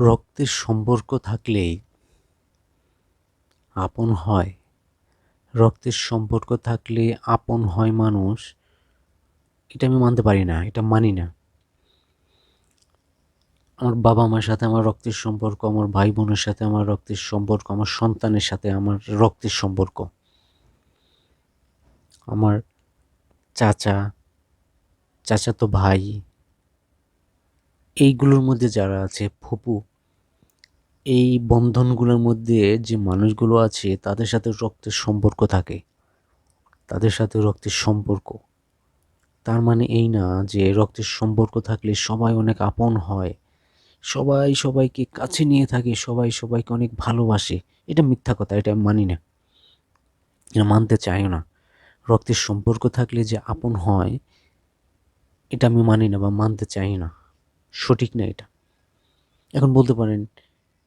রক্তের সম্পর্ক থাকলেই আপন হয়। রক্তের সম্পর্ক থাকলে আপন হয় মানুষ। এটা আমি মানতে পারি না, এটা মানি না। আমার বাবা মার সাথে আমার রক্তের সম্পর্ক, আমার ভাই বোনের সাথে আমার রক্তের সম্পর্ক, আমার সন্তানের সাথে আমার রক্তের সম্পর্ক। আমার চাচা চাচা তো ভাই এইগুলোর মধ্যে যারা আছে, ফুপু, এই বন্ধনগুলোর মধ্যে যে মানুষগুলো আছে, তাদের সাথে রক্তের সম্পর্ক থাকে। তাদের সাথে রক্তের সম্পর্ক। তার মানে এই না যে রক্তের সম্পর্ক থাকলে সবাই অনেক আপন হয়, সবাই সবাইকে কাছে নিয়ে থাকে, সবাই সবাইকে অনেক ভালোবাসে। এটা মিথ্যা কথা, এটা মানি না। এটা মানতে চাইও না। রক্তের সম্পর্ক থাকলে যে আপন হয়, এটা আমি মানি না বা মানতে চাই না। সঠিক না এটা? এখন বলতে পারেন,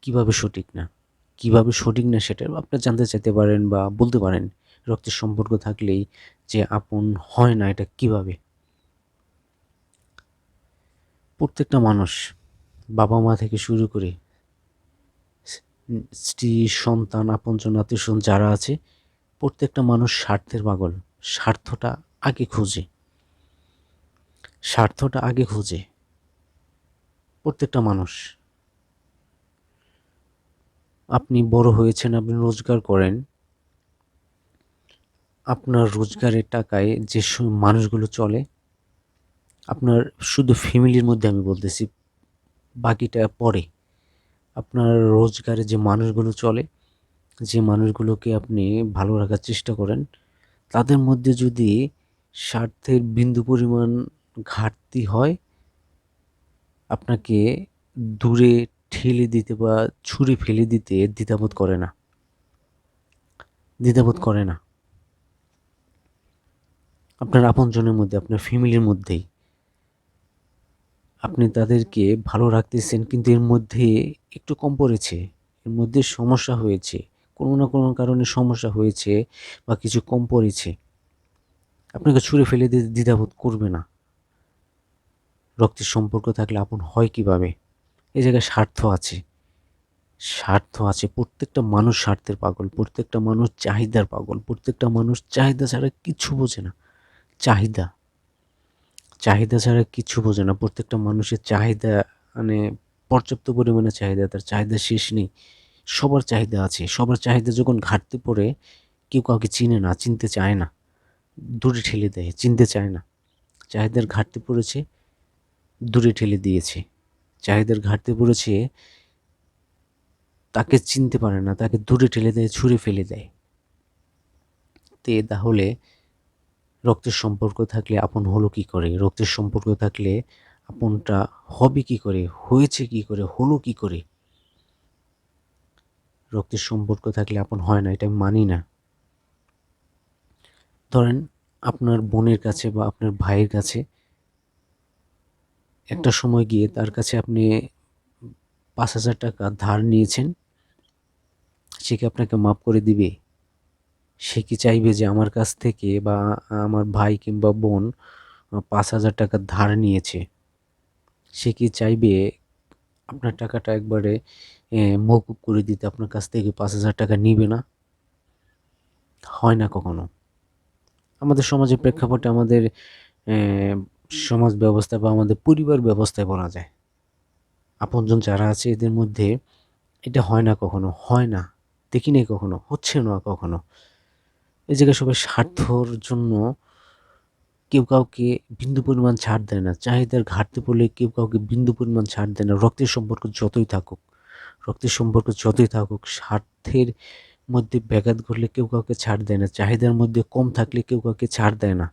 কীভাবে সঠিক না? কীভাবে সঠিক না সেটা আপনি জানতে চাইতে পারেন বা বলতে পারেন, রক্তের সম্পর্ক থাকলেই যে আপন হয় না এটা কীভাবে? প্রত্যেকটা মানুষ বাবা মা থেকে শুরু করে স্ত্রী, সন্তান, আপনজন আত্মীয় যারা আছে, প্রত্যেকটা মানুষ স্বার্থের পাগল। স্বার্থটা আগে খুঁজে। স্বার্থটা আগে খুঁজে। প্রত্যেকটা মানুষ। আপনি বড় হয়েছেন, আপনি রোজগার করেন। আপনার রোজগারের টাকায় যে মানুষগুলো চলে, আপনার শুধু ফ্যামিলির মধ্যে আমি বলতেছি, বাকিটা পরে। আপনার রোজগারে যে মানুষগুলো চলে, যে মানুষগুলোকে আপনি ভালো রাখার চেষ্টা করেন, তাদের মধ্যে যদি স্বার্থের বিন্দু পরিমাণ ঘাটতি হয় আপনাকে দূরে ঠেলে দিতে বা ছুঁড়ে ফেলে দিতে দ্বিধাবোধ করে না। দ্বিধাবোধ করে না। আপনার আপনজনের মধ্যে, আপনার ফ্যামিলির মধ্যেই। আপনি তাদেরকে ভালো রাখতেছেন, কিন্তু এর মধ্যে একটু কম পড়েছে। এর মধ্যে সমস্যা হয়েছে। কোনো না কোনো কারণে সমস্যা হয়েছে বা কিছু কম পড়েছে। আপনাকে ছুঁড়ে ফেলে দিতে দ্বিধাবোধ করবে না। রক্তের সম্পর্ক থাকলে আপন হয় কীভাবে? এই জায়গায় স্বার্থ আছে। স্বার্থ আছে। প্রত্যেকটা মানুষ স্বার্থের পাগল, প্রত্যেকটা মানুষ চাহিদার পাগল, প্রত্যেকটা মানুষ চাহিদা ছাড়া কিছু বোঝে না। চাহিদা। চাহিদা ছাড়া কিছু বোঝে না। প্রত্যেকটা মানুষের চাহিদা মানে পর্যাপ্ত পরিমাণে চাহিদা, তার চাহিদা শেষ নেই। সবার চাহিদা আছে। সবার চাহিদা যখন ঘাটতি পড়ে, কেউ কাউকে চিনে না, চিনতে চায় না। দূরে ঠেলে দেয়, চিনতে চায় না। চাহিদার ঘাটতি পড়েছে দূরে ঠেলে দিয়েছে। চাহিদার ঘাটতি পড়েছে, তাকে চিনতে পারে না, তাকে দূরে ঠেলে দেয়, ছুঁড়ে ফেলে দেয়। তে তাহলে রক্তের সম্পর্ক থাকলে আপন হলো কি করে? রক্তের সম্পর্ক থাকলে আপনটা হবে কি করে? হয়েছে কি করে? হলো কি করে? রক্তের সম্পর্ক থাকলে আপন হয় না, এটা মানি না। ধরেন আপনার বোনের কাছে বা আপনার ভাইয়ের কাছে একটা সময় গিয়ে তার কাছে আপনি পাঁচ হাজার টাকা ধার নিয়েছেন, সে কি আপনাকে মাফ করে দিবে? সে কি চাইবে যে আমার কাছ থেকে বা আমার ভাই কিংবা বোন পাঁচ হাজার টাকা ধার নিয়েছে? সে কি চাইবে আপনার টাকাটা একবারে মকুব করে দিতে? আপনার কাছ থেকে পাঁচ হাজার টাকা নিবে না? হয় না কখনো? আমাদের সমাজের প্রেক্ষাপটে আমাদের সমাজ ব্যবস্থা বা আমাদের পরিবার ব্যবস্থায় বলা যায়। আপনজন যারা আছে, এদের মধ্যে এটা হয় না কখনো, হয় না, দেখি নেই কখনো, হচ্ছে না কখনো। এই জায়গায় সবাই স্বার্থর জন্য কেউ কাউকে বিন্দু পরিমাণ ছাড় দেয় না। চাহিদার ঘাটতি পড়লে কেউ কাউকে বিন্দু পরিমাণ ছাড় দেয় না। রক্তের সম্পর্ক যতই থাকুক, রক্তের সম্পর্ক যতই থাকুক, স্বার্থের মধ্যে ব্যাঘাত ঘটলে কেউ কাউকে ছাড় দেয় না। চাহিদার মধ্যে কম থাকলে কেউ কাউকে ছাড় দেয় না।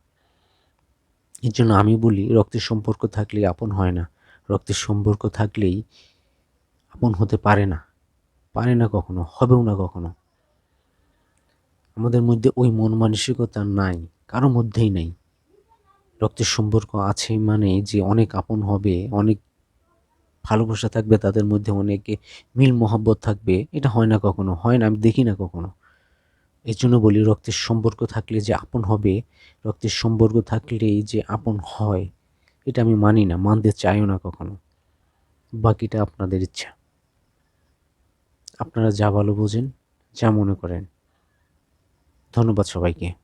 এর জন্য আমি বলি, রক্তের সম্পর্ক থাকলে আপন হয় না। রক্তের সম্পর্ক থাকলেই আপন হতে পারে না। পারে না কখনো, হবেও না কখনো। আমাদের মধ্যে ওই মন মানসিকতা নাই, কারও মধ্যেই নাই। রক্তের সম্পর্ক আছে মানে যে অনেক আপন হবে, অনেক ভালোবাসা থাকবে, তাদের মধ্যে অনেকে মিল মহব্বত থাকবে, এটা হয় না কখনো, হয় না, আমি দেখি না কখনো। এই জন্য বলি রক্তের সম্পর্ক থাকলে যে আপন হবে, রক্তের সম্পর্ক থাকলেই যে আপন হয়, এটা আমি মানি না, মানতে চাইও না কখনো। বাকিটা আপনাদের ইচ্ছা। আপনারা যা ভালো বোঝেন, যা মনে করেন। ধন্যবাদ সবাইকে।